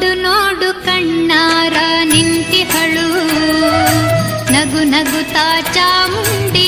ನೋಡು ನೋಡು ಕಣ್ಣಾರ ನಿಂತಿಹಳು. ನಗು ನಗುತ್ತಾ ಚಾಮುಂಡಿ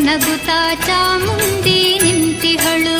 ನಗುತ್ತಾ ಚಾಮುಂದಿ ನಿಂತಿಹಳು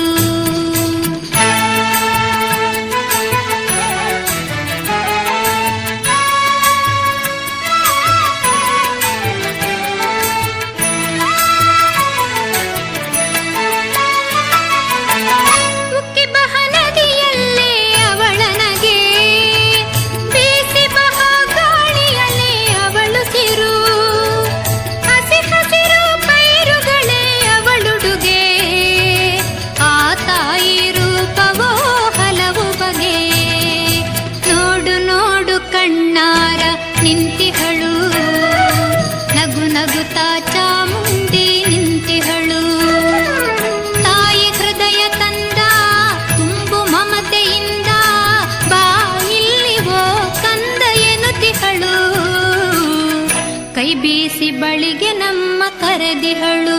ನಿಂತಿಹಳು. ನಗು ನಗುತ್ತಾ ಚಾಮುಂಡಿ ನಿಂತಿಹಳು. ತಾಯಿ ಹೃದಯ ತಂದ ತುಂಬು ಮಮತೆಯಿಂದ ಬಾ ಇಲ್ಲಿವೋ ಕಂದ ಎನುತಿಹಳು ಕೈ ಬೀಸಿ ಬಳಿಗೆ ನಮ್ಮ ಕರೆದಿಹಳು.